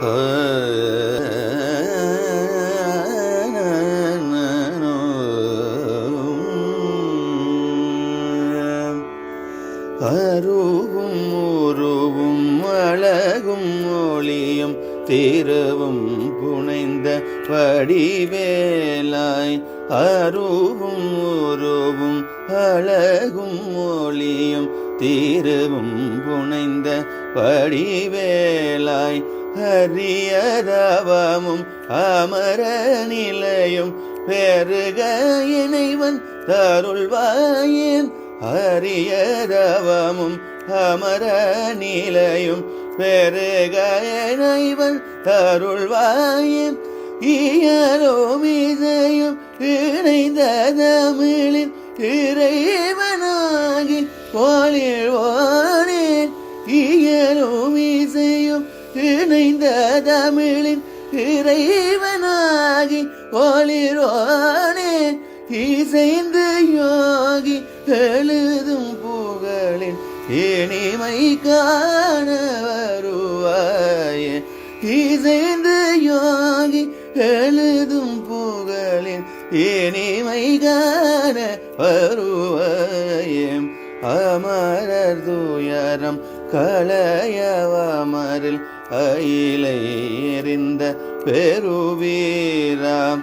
அருவும் உருவும் அழகும் ஒளியும் தீரவும் புனைந்த வடிவேலாய். அருவும் உருவும் அழகும் ஒளியும் தீரவும் புனைந்த வடிவேலாய். அரியதவமும் அமர நிலையும் பெருக இணைவன் தருள்வாயின். அரியதவமும் அமர நிலையும் பெருக இணைவன் தருள்வாயின். இயலும் இசையும் இணைந்த தமிழின் இறைவனாகி போலிழ்வானேன் நிறைந்த தமிழின் இறைவனாகி ஒளிரோனே இசைந்து யோகி எழுதும் புகழின் இனிமை காண வருவாயே. இசைந்து யோகி எழுதும் புகழின் இனிமை காண வருவாயே. அமரர் துயரம் களையவமரில் அயிலை எறிந்த பெருவீராம்.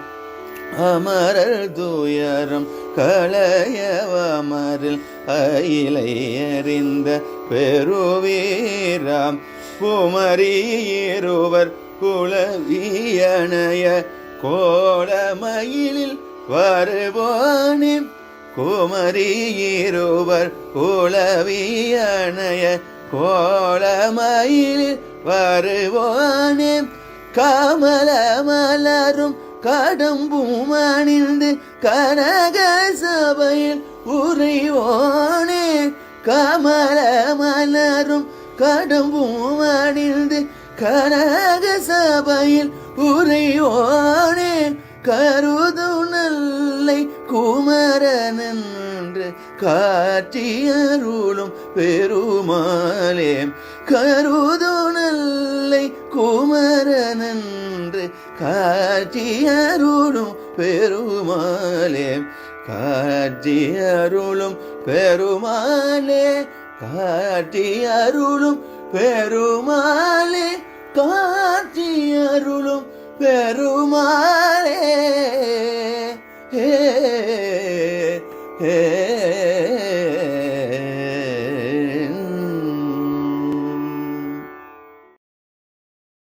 அமரர் துயரம் களையவமரில் அயிலை எறிந்த பெருவீராம் குமரியிருவர் குலவியணைய கோலமயிலில் வருவானே. குமரியிருவர் குளவியணைய கோலமயிலில் வருவானே. கமல மலரும் கடம்பும் அணிந்து கனக சபையில் உறைவானே. கமல மலரும் கடம்பும் அணிந்து கனக சபையில் உறைவானே. கருதும் நல்ல குமரனன்று காற்றியருளும் பெருமாளே கருதுணல்லை குமரனன்று காற்றியருளும் பெருமாளே காற்றியருளும் பெருமாளே காற்றியருளும் பெருமாளே காற்றியருளும் பெருமாளே Hey. Hey.